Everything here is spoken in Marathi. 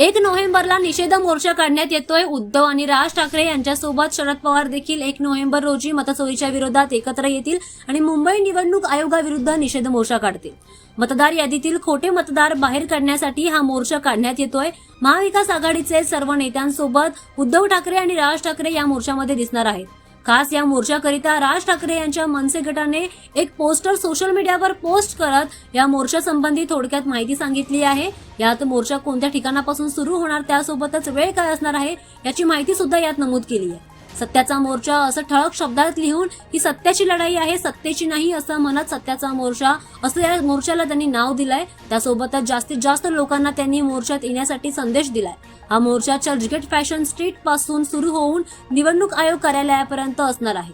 एक नोव्हेंबरला निषेध मोर्चा काढण्यात येतोय. उद्धव आणि राज ठाकरे यांच्यासोबत शरद पवार देखील एक नोव्हेंबर रोजी मतचोरीच्या विरोधात एकत्र येतील आणि मुंबई निवडणूक आयोगाविरुद्ध निषेध मोर्चा काढतील. मतदार यादीतील खोटे मतदार बाहेर काढण्यासाठी हा मोर्चा काढण्यात येतोय. महाविकास आघाडीचे सर्व नेत्यांसोबत उद्धव ठाकरे आणि राज ठाकरे या मोर्चामध्ये दिसणार आहेत. खास या मोर्चाकरिता राज ठाकरे यांच्या मनसे गटाने एक पोस्टर सोशल मीडियावर पोस्ट करत या मोर्चासंबंधी थोडक्यात माहिती सांगितली आहे. यात मोर्चा कोणत्या ठिकाणापासून सुरू होणार त्यासोबतच वेळ काय असणार आहे याची माहिती सुद्धा यात नमूद केली आहे. सत्याचा मोर्चा असं ठळक शब्दात लिहून ही सत्याची लढाई आहे सत्तेची नाही असं म्हणत सत्याचा मोर्चा असं या मोर्चाला त्यांनी नाव दिलंय. त्यासोबतच जास्तीत जास्त लोकांना त्यांनी मोर्चात येण्यासाठी संदेश दिलाय. हा मोर्चा चर्चगेट फॅशन स्ट्रीटपासून सुरू होऊन निवडणूक आयोग कार्यालयापर्यंत असणार आहे.